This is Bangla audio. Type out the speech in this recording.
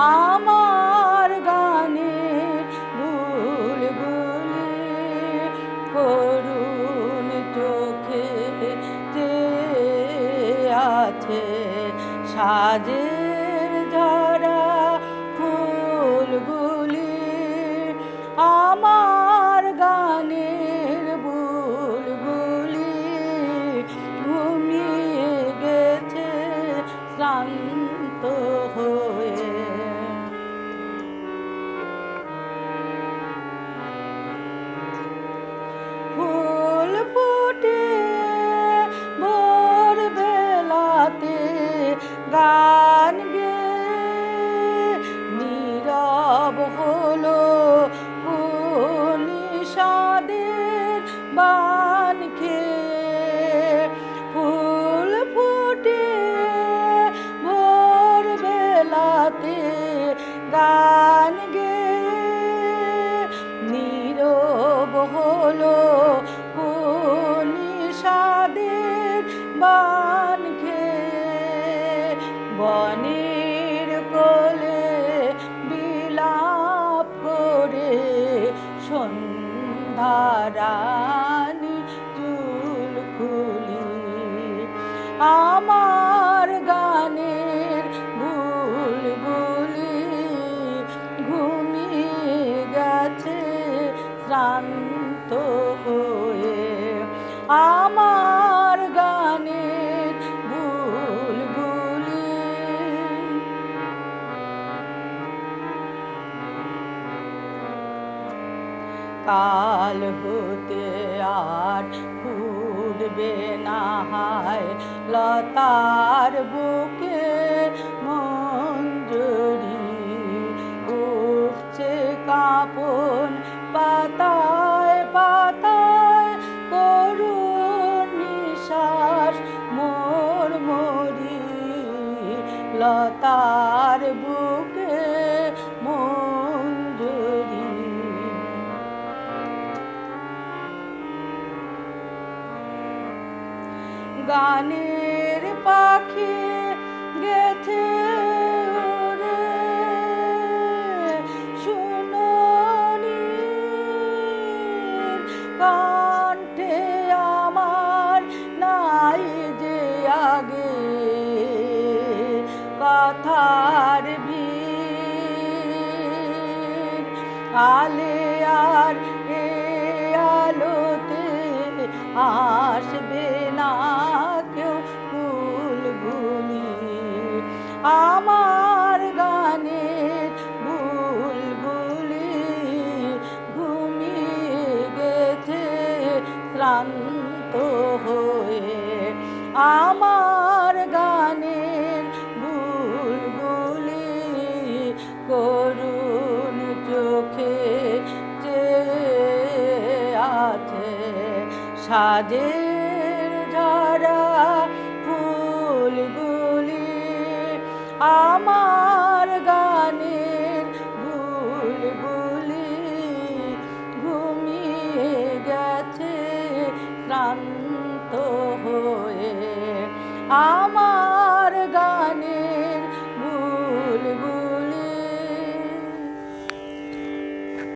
আমার গানে ভুল ভুলে করুন চোখে আছে সাজের বান খেয়ে ফুল ফুটে ভোর বেলাতে গান গে। নীরব হলো নিষাদের বান খেয়ে বনের শ্রান্ত হয়ে আমার গানের বুলবুলি। কাল হতে আর ফুটবে না হায়, লতার বুকে মঞ্জুরি উঠছে কাপন লতার বুকে মঞ্জুরি গানের পাখি গেছে ওরে কথার ভিড় আলে আর এ আলোতে আসবে না কেউ বুলবুলি আমার গানের বুলবুলি ঘুমিয়ে গেছে শ্রান্ত হয়ে। আমার করুণ চোখে আছে সাজের ঝরা ফুলগুলি আমার গানের বুলবুলি ঘুমিয়ে গেছে শ্রান্ত হয়ে। আমার